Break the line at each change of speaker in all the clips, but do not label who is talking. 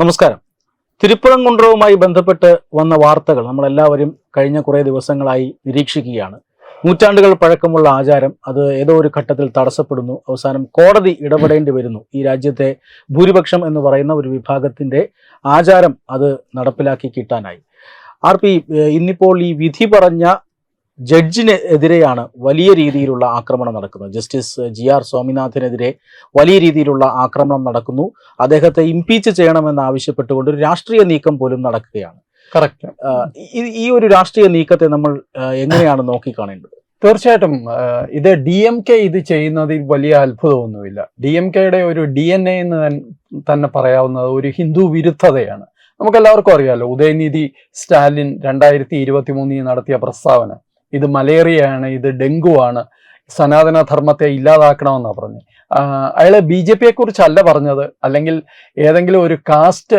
നമസ്കാരം. തിരുപ്പുറംകുன்றവുമായി ബന്ധപ്പെട്ട് വന്ന വാർത്തകൾ നമ്മളെല്ലാവരും കഴിഞ്ഞ കുറേ ദിവസങ്ങളായി നിരീക്ഷിക്കുകയാണ്. നൂറ്റാണ്ടുകൾ പഴക്കമുള്ള ആചാരം അത് ഏതോ ഒരു ഘട്ടത്തിൽ തടസ്സപ്പെടുന്നു. അവസാനം കോടതി ഇടപെടേണ്ടി വരുന്നു. ഈ രാജ്യത്തെ ഭൂരിപക്ഷം എന്ന് പറയുന്ന ഒരു വിഭാഗത്തിന്റെ ആചാരം അത് നടപ്പിലാക്കി കിട്ടാനായി. ആർ പി ഇന്നിപ്പോൾ ഈ വിധി പറഞ്ഞ ജഡ്ജിന് എതിരെയാണ് വലിയ രീതിയിലുള്ള ആക്രമണം നടക്കുന്നത്. ജസ്റ്റിസ് ജി ആർ സ്വാമിനാഥനെതിരെ വലിയ രീതിയിലുള്ള ആക്രമണം നടക്കുന്നു. അദ്ദേഹത്തെ ഇംപീച്ച് ചെയ്യണമെന്നാവശ്യപ്പെട്ടുകൊണ്ട് ഒരു രാഷ്ട്രീയ നീക്കം പോലും നടക്കുകയാണ്.
കറക്റ്റ്
ഈ- ഈ ഒരു രാഷ്ട്രീയ നീക്കത്തെ നമ്മൾ എങ്ങനെയാണ് നോക്കിക്കാണേണ്ടത്?
തീർച്ചയായിട്ടും ഇത് ഡി എം കെ ഇത് ചെയ്യുന്നതിൽ വലിയ അത്ഭുതമൊന്നുമില്ല. ഡി എം കെയുടെ ഒരു ഡി എൻ എ എന്ന് തന്നെ പറയാവുന്നത് ഒരു ഹിന്ദു വിരുദ്ധതയാണ്. നമുക്കെല്ലാവർക്കും അറിയാമല്ലോ ഉദയനിധി സ്റ്റാലിൻ രണ്ടായിരത്തി ഇരുപത്തി മൂന്നിൽ നടത്തിയ പ്രസ്താവന. ഇത് മലേറിയയാണ് ഇത് ഡെങ്കു ആണ് സനാതന ധർമ്മത്തെ ഇല്ലാതാക്കണമെന്നാണ് പറഞ്ഞത് അയാൾ ബി ജെ പിയെ കുറിച്ചല്ല പറഞ്ഞത്. അല്ലെങ്കിൽ ഏതെങ്കിലും ഒരു കാസ്റ്റ്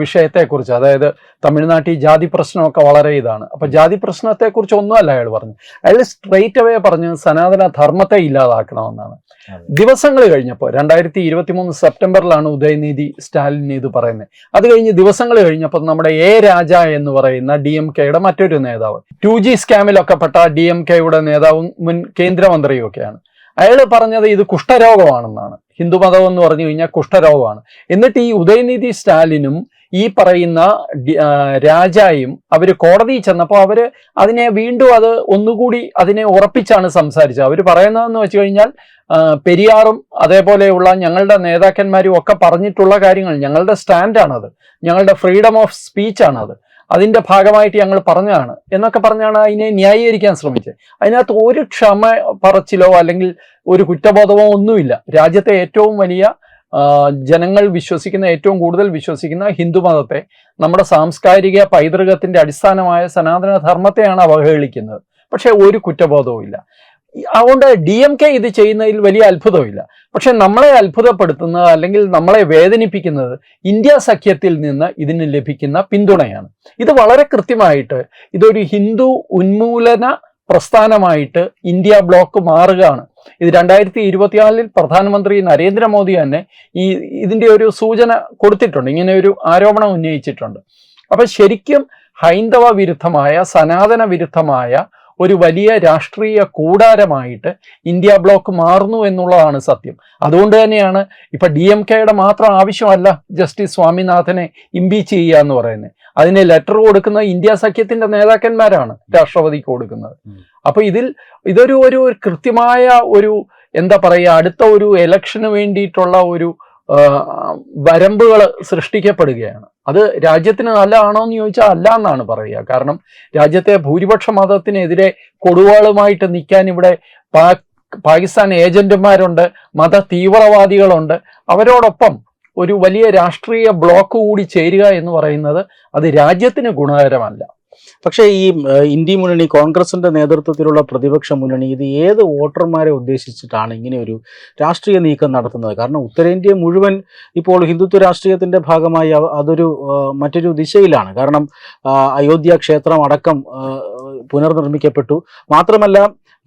വിഷയത്തെക്കുറിച്ച് അതായത് തമിഴ്നാട്ടിൽ ജാതി പ്രശ്നമൊക്കെ വളരെ ഇതാണ്. അപ്പൊ ജാതി പ്രശ്നത്തെക്കുറിച്ച് ഒന്നുമല്ല അയാൾ പറഞ്ഞു അയാൾ സ്ട്രെയിറ്റ് അവേ പറഞ്ഞു സനാതന ധർമ്മത്തെ ഇല്ലാതാക്കണമെന്നാണ്. ദിവസങ്ങൾ കഴിഞ്ഞപ്പോൾ രണ്ടായിരത്തി ഇരുപത്തി മൂന്ന് സെപ്റ്റംബറിലാണ് ഉദയനീതി സ്റ്റാലിൻ ഇത് പറയുന്നത്. അത് കഴിഞ്ഞ് ദിവസങ്ങൾ കഴിഞ്ഞപ്പോൾ നമ്മുടെ എ രാജ എന്ന് പറയുന്ന ഡി എം കെയുടെ മറ്റൊരു നേതാവ് ടു ജി സ്കാമിലൊക്കെ പെട്ട ഡി എം കെയുടെ നേതാവും മുൻ കേന്ദ്രമന്ത്രിയും ഒക്കെയാണ് അയാൾ പറഞ്ഞത് ഇത് കുഷ്ഠരോഗമാണെന്നാണ്. ഹിന്ദുമതം എന്ന് പറഞ്ഞു കഴിഞ്ഞാൽ കുഷ്ഠരോഗമാണ്. എന്നിട്ട് ഈ ഉദയനിധി സ്റ്റാലിനും ഈ പറയുന്ന രാജായും അവർ കോടതിയിൽ ചെന്നപ്പോൾ അവർ അതിനെ വീണ്ടും അത് ഒന്നുകൂടി അതിനെ ഉറപ്പിച്ചാണ് സംസാരിച്ചത്. അവർ പറയുന്നതെന്ന് വെച്ച് കഴിഞ്ഞാൽ പെരിയാറും അതേപോലെയുള്ള ഞങ്ങളുടെ നേതാക്കന്മാരും ഒക്കെ പറഞ്ഞിട്ടുള്ള കാര്യങ്ങൾ ഞങ്ങളുടെ സ്റ്റാൻഡാണത്. ഞങ്ങളുടെ ഫ്രീഡം ഓഫ് സ്പീച്ച് ആണത് അതിന്റെ ഭാഗമായിട്ട് ഞങ്ങൾ പറഞ്ഞാണ് എന്നൊക്കെ പറഞ്ഞാണ് അതിനെ ന്യായീകരിക്കാൻ ശ്രമിച്ചത്. അതിനകത്ത് ഒരു ക്ഷമ പറച്ചിലോ അല്ലെങ്കിൽ ഒരു കുറ്റബോധമോ ഒന്നുമില്ല. രാജ്യത്തെ ഏറ്റവും വലിയ ജനങ്ങൾ വിശ്വസിക്കുന്ന ഏറ്റവും കൂടുതൽ വിശ്വസിക്കുന്ന ഹിന്ദുമതത്തെ നമ്മുടെ സാംസ്കാരിക പൈതൃകത്തിന്റെ അടിസ്ഥാനമായ സനാതന ധർമ്മത്തെയാണ് അവഹേളിക്കുന്നത്. പക്ഷേ ഒരു കുറ്റബോധവും ഇല്ല അതുകൊണ്ട് ഡി എം കെ ഇത് ചെയ്യുന്നതിൽ വലിയ അത്ഭുതമില്ല. പക്ഷെ നമ്മളെ അത്ഭുതപ്പെടുത്തുന്നത് അല്ലെങ്കിൽ നമ്മളെ വേദനിപ്പിക്കുന്നത് ഇന്ത്യ സഖ്യത്തിൽ നിന്ന് ഇതിന് ലഭിക്കുന്ന പിന്തുണയാണ്. ഇത് വളരെ കൃത്യമായിട്ട് ഇതൊരു ഹിന്ദു ഉന്മൂലന പ്രസ്ഥാനമായിട്ട് ഇന്ത്യ ബ്ലോക്ക് മാറുകയാണ്. ഇത് രണ്ടായിരത്തി ഇരുപത്തിനാലിൽ പ്രധാനമന്ത്രി നരേന്ദ്രമോദി തന്നെ ഈ ഇതിന്റെ ഒരു സൂചന കൊടുത്തിട്ടുണ്ട്. ഇങ്ങനെ ഒരു ആരോപണം ഉന്നയിച്ചിട്ടുണ്ട്. അപ്പൊ ശരിക്കും ഹൈന്ദവ വിരുദ്ധമായ സനാതന വിരുദ്ധമായ ഒരു വലിയ രാഷ്ട്രീയ കൂടാരമായിട്ട് ഇന്ത്യ ബ്ലോക്ക് മാറുന്നു എന്നുള്ളതാണ് സത്യം. അതുകൊണ്ട് തന്നെയാണ് ഇപ്പൊ ഡി എം കെയുടെ മാത്രം ആവശ്യമല്ല ജസ്റ്റിസ് സ്വാമിനാഥനെ ഇമ്പീച്ച് ചെയ്യുക എന്ന് പറയുന്നത്. അതിന് ലെറ്റർ കൊടുക്കുന്ന ഇന്ത്യ സഖ്യത്തിന്റെ നേതാക്കന്മാരാണ് രാഷ്ട്രപതിക്ക് കൊടുക്കുന്നത്. അപ്പൊ ഇതിൽ ഇതൊരു ഒരു കൃത്യമായ ഒരു എന്താ പറയുക അടുത്ത ഒരു എലക്ഷന് വേണ്ടിയിട്ടുള്ള ഒരു വരമ്പുകൾ സൃഷ്ടിക്കപ്പെടുകയാണ്. അത് രാജ്യത്തിന് നല്ലതാണോ എന്ന് ചോദിച്ചാൽ അല്ല എന്നാണ് പറയുക. കാരണം രാജ്യത്തെ ഭൂരിപക്ഷ മതത്തിനെതിരെ കൊടുവാളുമായിട്ട് നിൽക്കാൻ ഇവിടെ പാക് പാകിസ്ഥാൻ ഏജന്റുമാരുണ്ട് മത തീവ്രവാദികളുണ്ട്. അവരോടൊപ്പം ഒരു വലിയ രാഷ്ട്രീയ ബ്ലോക്ക് കൂടി ചേരുക എന്ന് പറയുന്നത് അത് രാജ്യത്തിന് ഗുണകരമല്ല.
പക്ഷേ ഈ ഇന്ത്യ മുന്നണി കോൺഗ്രസിന്റെ നേതൃത്വത്തിലുള്ള പ്രതിപക്ഷ മുന്നണി ഇത് ഏത് വോട്ടർമാരെ ഉദ്ദേശിച്ചിട്ടാണ് ഇങ്ങനെ ഒരു രാഷ്ട്രീയ നീക്കം നടത്തുന്നത്? കാരണം ഉത്തരേന്ത്യ മുഴുവൻ ഇപ്പോൾ ഹിന്ദുത്വ രാഷ്ട്രീയത്തിന്റെ ഭാഗമായി അതൊരു മറ്റൊരു ദിശയിലാണ്. കാരണം അയോധ്യ ക്ഷേത്രം അടക്കം പുനർനിർമ്മിക്കപ്പെട്ടു. മാത്രമല്ല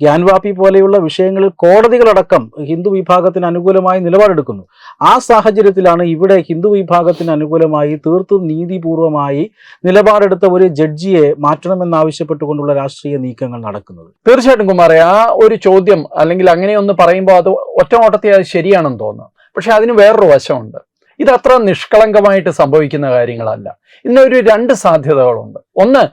ഗ്യാൻവാപ്പി പോലെയുള്ള വിഷയങ്ങളിൽ കോടതികളടക്കം ഹിന്ദു വിഭാഗത്തിന് അനുകൂലമായി നിലപാടെടുക്കുന്നു. ആ സാഹചര്യത്തിലാണ് ഇവിടെ ഹിന്ദു വിഭാഗത്തിന് അനുകൂലമായി തീർത്തും നീതിപൂർവമായി നിലപാടെടുത്ത ഒരു ജഡ്ജിയെ മാറ്റണമെന്നാവശ്യപ്പെട്ടുകൊണ്ടുള്ള രാഷ്ട്രീയ നീക്കങ്ങൾ നടക്കുന്നത്.
തീർച്ചയായിട്ടും കുമാറെ ആ ഒരു ചോദ്യം അല്ലെങ്കിൽ അങ്ങനെയൊന്ന് പറയുമ്പോൾ അത് ഒറ്റ ഓട്ടത്തിൽ അത് ശരിയാണെന്ന് തോന്നുന്നു. പക്ഷെ അതിന് വേറൊരു വശമുണ്ട്. ഇത് അത്ര നിഷ്കളങ്കമായിട്ട് സംഭവിക്കുന്ന കാര്യങ്ങളല്ല. ഇന്നൊരു രണ്ട് സാധ്യതകളുണ്ട്. ഒന്ന്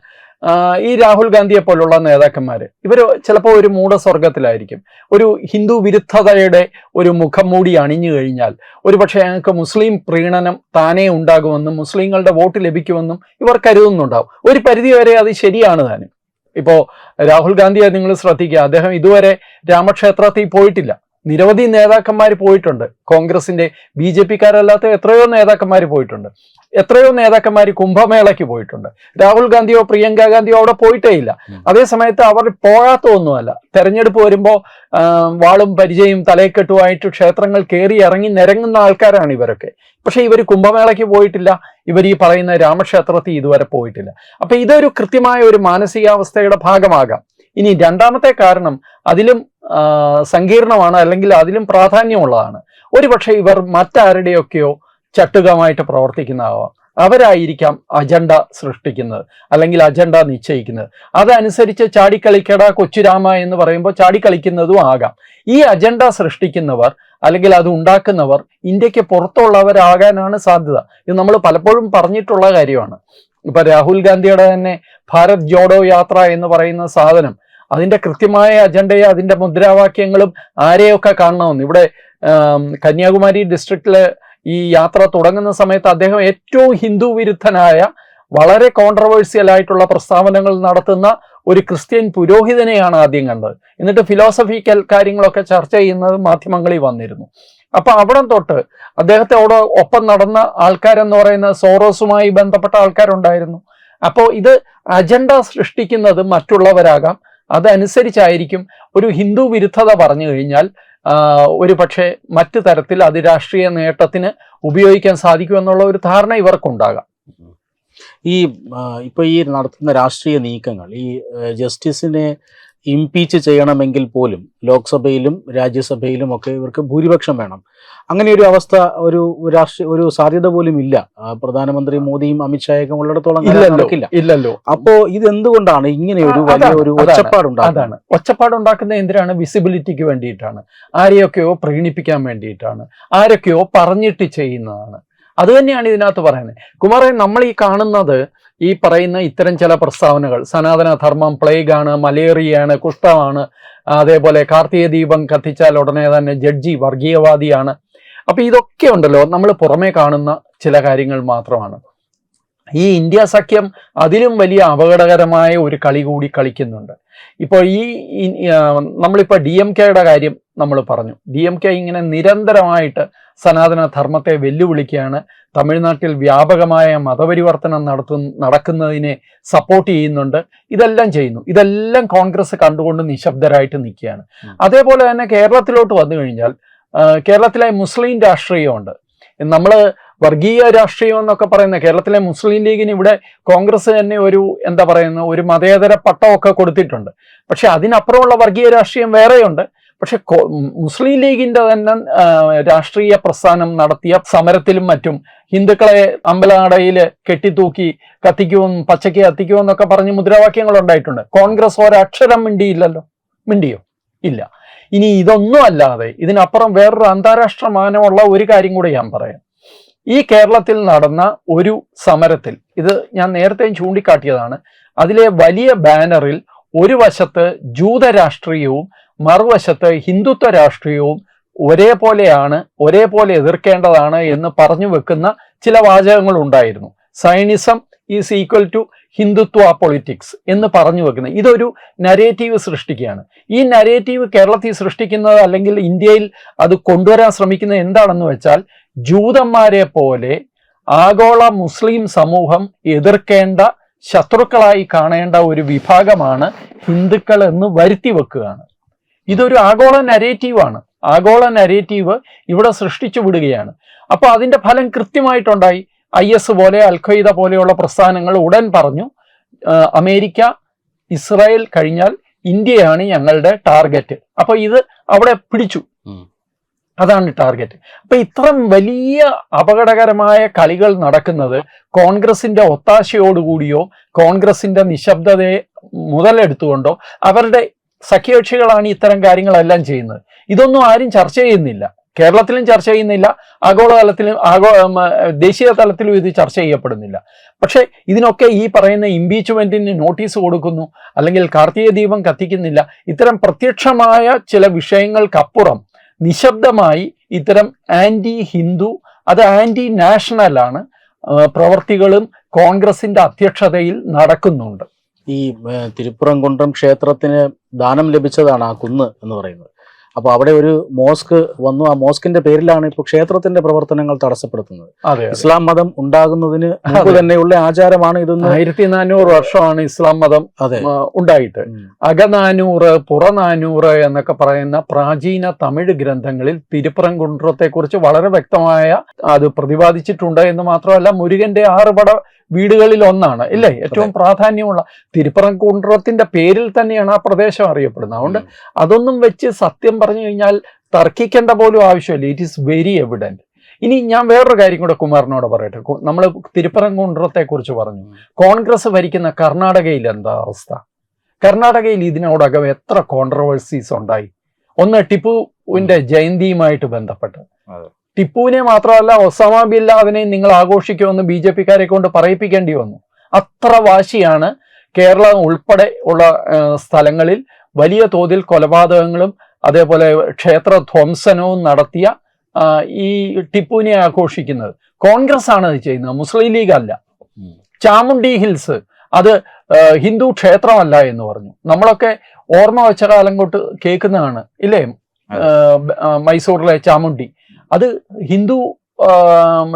ഈ രാഹുൽ ഗാന്ധിയെ പോലുള്ള നേതാക്കന്മാർ ഇവർ ചിലപ്പോൾ ഒരു മൂടസ്വർഗത്തിലായിരിക്കും. ഒരു ഹിന്ദു വിരുദ്ധതയുടെ ഒരു മുഖം മൂടി അണിഞ്ഞു കഴിഞ്ഞാൽ ഒരു പക്ഷേ ഞങ്ങൾക്ക് മുസ്ലിം പ്രീണനം താനേ ഉണ്ടാകുമെന്നും മുസ്ലിങ്ങളുടെ വോട്ട് ലഭിക്കുമെന്നും ഇവർ കരുതുന്നുണ്ടാവും. ഒരു പരിധിവരെ അത് ശരിയാണ് താനും. ഇപ്പോ രാഹുൽ ഗാന്ധിയെ നിങ്ങൾ ശ്രദ്ധിക്കുക. അദ്ദേഹം ഇതുവരെ രാമക്ഷേത്രത്തിൽ പോയിട്ടില്ല. നിരവധി നേതാക്കന്മാർ പോയിട്ടുണ്ട്. കോൺഗ്രസിന്റെ ബി ജെ പിക്കാരല്ലാത്ത എത്രയോ നേതാക്കന്മാർ പോയിട്ടുണ്ട്. എത്രയോ നേതാക്കന്മാർ കുംഭമേളയ്ക്ക് പോയിട്ടുണ്ട്. രാഹുൽ ഗാന്ധിയോ പ്രിയങ്ക ഗാന്ധിയോ അവിടെ പോയിട്ടേ ഇല്ല
അതേസമയത്ത്
അതേ സമയത്ത് അവർ പോകാത്ത ഒന്നുമല്ല തെരഞ്ഞെടുപ്പ് വരുമ്പോൾ വാളും പരിചയം തലയെക്കെട്ടുമായിട്ട് ക്ഷേത്രങ്ങൾ കയറി ഇറങ്ങി നിരങ്ങുന്ന ആൾക്കാരാണ് ഇവരൊക്കെ. പക്ഷെ ഇവർ കുംഭമേളയ്ക്ക് പോയിട്ടില്ല. ഇവർ ഈ പറയുന്ന രാമക്ഷേത്രത്തിൽ ഇതുവരെ പോയിട്ടില്ല. അപ്പൊ ഇതൊരു കൃത്യമായ ഒരു മാനസികാവസ്ഥയുടെ ഭാഗമാകാം. ഇനി രണ്ടാമത്തെ കാരണം അതിലും സങ്കീർണമാണ് അല്ലെങ്കിൽ അതിലും പ്രാധാന്യമുള്ളതാണ്. ഒരുപക്ഷെ ഇവർ മറ്റാരുടെയൊക്കെയോ ചട്ടുകമായിട്ട് പ്രവർത്തിക്കുന്നതാവാം. അവരായിരിക്കാം അജണ്ട സൃഷ്ടിക്കുന്നത് അല്ലെങ്കിൽ അജണ്ട നിശ്ചയിക്കുന്നത്. അതനുസരിച്ച് ചാടിക്കളിക്കട കൊച്ചുരാമ എന്ന് പറയുമ്പോൾ ചാടിക്കളിക്കുന്നതും ആകാം. ഈ അജണ്ട സൃഷ്ടിക്കുന്നവർ അല്ലെങ്കിൽ അത് ഉണ്ടാക്കുന്നവർ ഇന്ത്യയ്ക്ക് പുറത്തുള്ളവരാകാനാണ് സാധ്യത. ഇത് നമ്മൾ പലപ്പോഴും പറഞ്ഞിട്ടുള്ള കാര്യമാണ്. ഇപ്പൊ രാഹുൽ ഗാന്ധിയുടെ തന്നെ ഭാരത് ജോഡോ യാത്ര എന്ന് പറയുന്ന സാധനം അതിന്റെ കൃത്യമായ അജണ്ടയെ അതിന്റെ മുദ്രാവാക്യങ്ങളും ആരെയൊക്കെ കാണണമെന്ന്. ഇവിടെ കന്യാകുമാരി ഡിസ്ട്രിക്റ്റിലെ ഈ യാത്ര തുടങ്ങുന്ന സമയത്ത് അദ്ദേഹം ഏറ്റവും ഹിന്ദു വിരുദ്ധനായ വളരെ കോൺട്രവേഴ്സ്യൽ ആയിട്ടുള്ള പ്രസ്താവനകൾ നടത്തുന്ന ഒരു ക്രിസ്ത്യൻ പുരോഹിതനെയാണ് ആദ്യം കണ്ടത്. എന്നിട്ട് ഫിലോസഫിക്കൽ കാര്യങ്ങളൊക്കെ ചർച്ച ചെയ്യുന്നത് മാധ്യമങ്ങളിൽ വന്നിരുന്നു. അപ്പൊ അവിടം തൊട്ട് അദ്ദേഹത്തോട് ഒപ്പം നടന്ന ആൾക്കാരെന്ന് പറയുന്ന സോറോസുമായി ബന്ധപ്പെട്ട ആൾക്കാരുണ്ടായിരുന്നു. അപ്പോൾ ഇത് അജണ്ട സൃഷ്ടിക്കുന്നത് മറ്റുള്ളവരാകാം. അതനുസരിച്ചായിരിക്കും ഒരു ഹിന്ദു വിരുദ്ധത പറഞ്ഞു കഴിഞ്ഞാൽ ഒരു പക്ഷേ മറ്റു തരത്തിൽ അത് രാഷ്ട്രീയ നേട്ടത്തിന് ഉപയോഗിക്കാൻ സാധിക്കുമെന്നുള്ള ഒരു ധാരണ ഇവർക്കുണ്ടാകാം.
ഈ ഇപ്പൊ ഈ നടത്തുന്ന രാഷ്ട്രീയ നീക്കങ്ങൾ ഈ ജസ്റ്റിസിനെ ഇംപീച്ച് ചെയ്യണമെങ്കിൽ പോലും ലോക്സഭയിലും രാജ്യസഭയിലും ഒക്കെ ഇവർക്ക് ഭൂരിപക്ഷം വേണം. അങ്ങനെ ഒരു അവസ്ഥ ഒരു രാഷ്ട്രീയ ഒരു സാധ്യത പോലും ഇല്ല. പ്രധാനമന്ത്രി മോദിയും അമിത്ഷായൊക്കെ ഉള്ളിടത്തോളം
ഇല്ലല്ലോ
നടക്കില്ല.
ഇല്ലല്ലോ.
അപ്പോ ഇത് എന്തുകൊണ്ടാണ് ഇങ്ങനെ ഒരു വലിയ ഒരു ഒച്ചപ്പാടുണ്ടാകുന്നത്
ഒച്ചപ്പാടുണ്ടാക്കുന്ന എന്തിനാണ്? വിസിബിലിറ്റിക്ക് വേണ്ടിയിട്ടാണ്. ആരെയൊക്കെയോ പ്രീണിപ്പിക്കാൻ വേണ്ടിയിട്ടാണ്. ആരൊക്കെയോ പറഞ്ഞിട്ട് ചെയ്യുന്നതാണ്. അത് തന്നെയാണ് ഇതിനകത്ത് പറയുന്നത്. കുമാറെ നമ്മൾ ഈ കാണുന്നത് ഈ പറയുന്ന ഇത്തരം ചില പ്രസ്താവനകൾ. സനാതന ധർമ്മം പ്ലേഗ് ആണ് മലേറിയയാണ് കുഷ്ഠമാണ് അതേപോലെ കാർത്തിക ദീപം കത്തിച്ചാൽ ഉടനെ തന്നെ ജഡ്ജി വർഗീയവാദിയാണ്. അപ്പൊ ഇതൊക്കെ ഉണ്ടല്ലോ. നമ്മൾ പുറമേ കാണുന്ന ചില കാര്യങ്ങൾ മാത്രമാണ്. ഈ ഇന്ത്യ സഖ്യം അതിലും വലിയ അപകടകരമായ ഒരു കളി കൂടി കളിക്കുന്നുണ്ട്. ഇപ്പോൾ ഈ നമ്മളിപ്പോൾ ഡി എം കെയുടെ കാര്യം നമ്മൾ പറഞ്ഞു. ഡി എം കെ ഇങ്ങനെ നിരന്തരമായിട്ട് സനാതന ധർമ്മത്തെ വെല്ലുവിളിക്കുകയാണ്. തമിഴ്നാട്ടിൽ വ്യാപകമായ മതപരിവർത്തനം നടത്തു നടക്കുന്നതിനെ സപ്പോർട്ട് ചെയ്യുന്നുണ്ട്. ഇതെല്ലാം ചെയ്യുന്നു. ഇതെല്ലാം കോൺഗ്രസ് കണ്ടുകൊണ്ട് നിശബ്ദരായിട്ട് നിൽക്കുകയാണ്. അതേപോലെ തന്നെ കേരളത്തിലോട്ട് വന്നു കഴിഞ്ഞാൽ കേരളത്തിലെ മുസ്ലിം രാഷ്ട്രീയമുണ്ട്. നമ്മൾ വർഗീയ രാഷ്ട്രീയം എന്നൊക്കെ പറയുന്ന കേരളത്തിലെ മുസ്ലിം ലീഗിന് ഇവിടെ കോൺഗ്രസ് തന്നെ ഒരു എന്താ പറയുന്ന ഒരു മതേതര പട്ടമൊക്കെ കൊടുത്തിട്ടുണ്ട്. പക്ഷെ അതിനപ്പുറമുള്ള വർഗീയ രാഷ്ട്രീയം വേറെയുണ്ട്. പക്ഷെ മുസ്ലിം ലീഗിന്റെ തന്നെ രാഷ്ട്രീയ പ്രസ്ഥാനം നടത്തിയ സമരത്തിലും മറ്റും ഹിന്ദുക്കളെ അമ്പലനടയിൽ കെട്ടിത്തൂക്കി കത്തിക്കുമെന്നും പച്ചയ്ക്ക് കത്തിക്കുമെന്നൊക്കെ പറഞ്ഞ് മുദ്രാവാക്യങ്ങൾ ഉണ്ടായിട്ടുണ്ട്. കോൺഗ്രസ് ഒരക്ഷരം മിണ്ടിയില്ലല്ലോ. മിണ്ടിയോ? ഇല്ല. ഇനി ഇതൊന്നും അല്ലാതെ ഇതിനപ്പുറം വേറൊരു അന്താരാഷ്ട്ര മാനമുള്ള ഒരു കാര്യം കൂടെ ഞാൻ പറയാം. ഈ കേരളത്തിൽ നടന്ന ഒരു സമരത്തിൽ ഇത് ഞാൻ നേരത്തെയും ചൂണ്ടിക്കാട്ടിയതാണ് അതിലെ വലിയ ബാനറിൽ ഒരു വശത്ത് ജൂത രാഷ്ട്രീയവും മറുവശത്ത് ഹിന്ദുത്വ രാഷ്ട്രീയവും ഒരേപോലെയാണ് ഒരേപോലെ എതിർക്കേണ്ടതാണ് എന്ന് പറഞ്ഞു വെക്കുന്ന ചില വാചകങ്ങൾ ഉണ്ടായിരുന്നു. Zionism is equal to Hindutva politics എന്ന് പറഞ്ഞു വെക്കുന്നത് ഇതൊരു നരേറ്റീവ് സൃഷ്ടിക്കുകയാണ്. ഈ നരേറ്റീവ് കേരളത്തിൽ സൃഷ്ടിക്കുന്നത് അല്ലെങ്കിൽ ഇന്ത്യയിൽ അത് കൊണ്ടുവരാൻ ശ്രമിക്കുന്നത് എന്താണെന്ന് വെച്ചാൽ ജൂതന്മാരെ പോലെ ആഗോള മുസ്ലിം സമൂഹം എതിർക്കേണ്ട ശത്രുക്കളായി കാണേണ്ട ഒരു വിഭാഗമാണ് ഹിന്ദുക്കൾ എന്ന് വരുത്തി വെക്കുകയാണ്. ഇതൊരു ആഗോള നരേറ്റീവാണ് ആഗോള നരേറ്റീവ് ഇവിടെ സൃഷ്ടിച്ചു വിടുകയാണ്. അപ്പോൾ അതിന്റെ ഫലം കൃത്യമായിട്ടുണ്ടായി. ഐ എസ് പോലെ അൽഖയ്ദ പോലെയുള്ള പ്രസ്ഥാനങ്ങൾ ഉടൻ പറഞ്ഞു അമേരിക്ക ഇസ്രായേൽ കഴിഞ്ഞാൽ ഇന്ത്യയാണ് ഞങ്ങളുടെ ടാർഗറ്റ് അപ്പോൾ ഇത് അവിടെ പിടിച്ചു. അതാണ് ടാർഗറ്റ് അപ്പൊ ഇത്തരം വലിയ അപകടകരമായ കളികൾ നടക്കുന്നത് കോൺഗ്രസിന്റെ ഒത്താശയോടുകൂടിയോ കോൺഗ്രസിന്റെ നിശബ്ദതയെ മുതലെടുത്തുകൊണ്ടോ അവരുടെ സഖ്യകക്ഷികളാണ് ഇത്തരം കാര്യങ്ങളെല്ലാം ചെയ്യുന്നത്. ഇതൊന്നും ആരും ചർച്ച ചെയ്യുന്നില്ല. കേരളത്തിലും ചർച്ച ചെയ്യുന്നില്ല. ആഗോളതലത്തിലും ആഗോ ദേശീയ തലത്തിലും ഇത് ചർച്ച ചെയ്യപ്പെടുന്നില്ല. പക്ഷേ ഇതിനൊക്കെ ഈ പറയുന്ന ഇംപീച്ച്മെന്റിന് നോട്ടീസ് കൊടുക്കുന്നു. അല്ലെങ്കിൽ കാർത്തിക ദീപം കത്തിക്കുന്നില്ല. ഇത്തരം പ്രത്യക്ഷമായ ചില വിഷയങ്ങൾക്കപ്പുറം നിശബ്ദമായി ഇത്തരം ആന്റി ഹിന്ദു അത് ആന്റി നാഷണലാണ് പ്രവർത്തികളും കോൺഗ്രസിന്റെ അധ്യക്ഷതയിൽ നടക്കുന്നുണ്ട്.
ഈ തിരുപ്പുറംകുണ്ടം ക്ഷേത്രത്തിന് ദാനം ലഭിച്ചതാണ് ആ കുന്ന് എന്ന് പറയുന്നത്. അപ്പൊ അവിടെ ഒരു മോസ്ക് വന്നു. ആ മോസ്കിന്റെ പേരിലാണ് ഇപ്പൊ ക്ഷേത്രത്തിന്റെ പ്രവർത്തനങ്ങൾ തടസ്സപ്പെടുത്തുന്നത്. ഇസ്ലാം മതം ഉണ്ടാകുന്നതിന് മുമ്പ് തന്നെയുള്ള ആചാരമാണ് ഇതെന്ന്
ആയിരത്തി നാനൂറ് വർഷമാണ് ഇസ്ലാം മതം
അതെ.
ഉണ്ടായിട്ട്. അകനാനൂറ് പുറനാനൂറ് എന്നൊക്കെ പറയുന്ന പ്രാചീന തമിഴ് ഗ്രന്ഥങ്ങളിൽ തിരുപ്പുറംകുണ്ടത്തെ കുറിച്ച് വളരെ വ്യക്തമായ അത് പ്രതിപാദിച്ചിട്ടുണ്ട് എന്ന് മാത്രമല്ല മുരുകന്റെ ആറുപട വീടുകളിൽ ഒന്നാണ് ഇല്ലേ ഏറ്റവും പ്രാധാന്യമുള്ള തിരുപ്പറംകുണ്ട്രത്തിന്റെ പേരിൽ തന്നെയാണ് ആ പ്രദേശം അറിയപ്പെടുന്നത്. അതുകൊണ്ട് അതൊന്നും വെച്ച് സത്യം പറഞ്ഞു കഴിഞ്ഞാൽ തർക്കിക്കേണ്ട പോലും ആവശ്യമില്ല. ഇറ്റ് ഈസ് വെരി എവിഡന്റ് ഇനി ഞാൻ വേറൊരു കാര്യം കൂടെ കുമാറിനോട് പറയട്ടെ. നമ്മൾ തിരുപ്പറംകുണ്ട്രത്തെ കുറിച്ച് പറഞ്ഞു. കോൺഗ്രസ് ഭരിക്കുന്ന കർണാടകയിൽ എന്താ അവസ്ഥ? കർണാടകയിൽ ഇതിനോടകം എത്ര കോൺട്രവേഴ്സീസ് ഉണ്ടായി? ഒന്ന് ടിപ്പുവിന്റെ ജയന്തിയുമായിട്ട് ബന്ധപ്പെട്ട്. ടിപ്പുവിനെ മാത്രമല്ല ഒസാമ ബിൻ നിങ്ങൾ ആഘോഷിക്കുമെന്ന് ബി ജെ പിക്കാരെ കൊണ്ട് പറയിപ്പിക്കേണ്ടി വന്നു. അത്ര വാശിയാണ് കേരളം ഉൾപ്പെടെ ഉള്ള സ്ഥലങ്ങളിൽ വലിയ തോതിൽ കൊലപാതകങ്ങളും അതേപോലെ ക്ഷേത്ര ധ്വംസനവും നടത്തിയ ഈ ടിപ്പുവിനെ ആഘോഷിക്കുന്നത്. കോൺഗ്രസ് ആണ് അത് ചെയ്യുന്നത് മുസ്ലിം ലീഗ് അല്ല. ചാമുണ്ടി ഹിൽസ് അത് ഹിന്ദു ക്ഷേത്രമല്ല എന്ന് പറഞ്ഞു. നമ്മളൊക്കെ ഓർമ്മ വെച്ച കാലം തൊട്ട് കേൾക്കുന്നതാണ് ഇല്ലേ? മൈസൂറിലെ ചാമുണ്ടി അത് ഹിന്ദു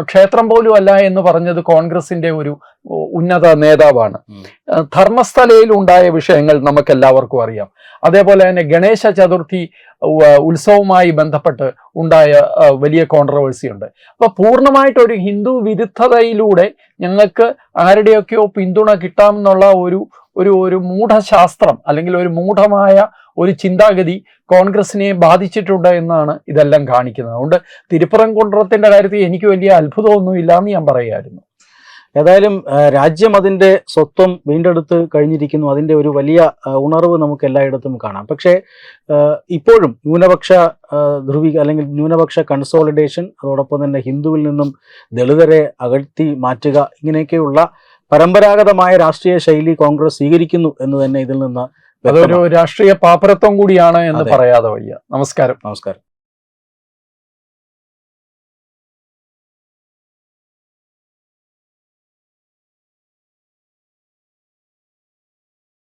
ക്ഷേത്രം പോലും അല്ല എന്ന് പറഞ്ഞത് കോൺഗ്രസിന്റെ ഒരു ഉന്നത നേതാവാണ്. ധർമ്മസ്ഥലയിൽ ഉണ്ടായ വിഷയങ്ങൾ നമുക്ക് എല്ലാവർക്കും അറിയാം. അതേപോലെ തന്നെ ഗണേശ ചതുർത്ഥി ഉത്സവവുമായി ബന്ധപ്പെട്ട് ഉണ്ടായ വലിയ കോൺട്രവേഴ്സി ഉണ്ട് അപ്പൊ പൂർണമായിട്ട് ഒരു ഹിന്ദു വിരുദ്ധതയിലൂടെ ഞങ്ങൾക്ക് ആരുടെയൊക്കെയോ പിന്തുണ കിട്ടാമെന്നുള്ള ഒരു ഒരു ഒരു മൂഢശാസ്ത്രം അല്ലെങ്കിൽ ഒരു മൂഢമായ ഒരു ചിന്താഗതി കോൺഗ്രസിനെ ബാധിച്ചിട്ടുണ്ട് എന്നാണ് ഇതെല്ലാം കാണിക്കുന്നത്. അതുകൊണ്ട് തിരുപ്പറംകുன்றത്തിന്റെ കാര്യത്തിൽ എനിക്ക് വലിയ അത്ഭുതമൊന്നുമില്ല എന്ന് ഞാൻ പറയായിരുന്നു
ഏതായാലും രാജ്യം അതിന്റെ സ്വത്വം വീണ്ടെടുത്ത് കഴിഞ്ഞിരിക്കുന്നു. അതിന്റെ ഒരു വലിയ ഉണർവ് നമുക്ക് എല്ലായിടത്തും കാണാം. പക്ഷേ ഇപ്പോഴും ന്യൂനപക്ഷ ധ്രുവി അല്ലെങ്കിൽ ന്യൂനപക്ഷ കൺസോളിഡേഷൻ അതോടൊപ്പം തന്നെ ഹിന്ദുവിൽ നിന്നും ദളിതരെ അകഴ്ത്തി മാറ്റുക ഇങ്ങനെയൊക്കെയുള്ള പരമ്പരാഗതമായ രാഷ്ട്രീയ ശൈലി കോൺഗ്രസ് സ്വീകരിക്കുന്നു എന്ന് തന്നെ ഇതിൽ നിന്ന്
അതൊരു. രാഷ്ട്രീയ പാപ്പരത്വം കൂടിയാണ് എന്ന് പറയാതെ വയ്യ. നമസ്കാരം.
നമസ്കാരം.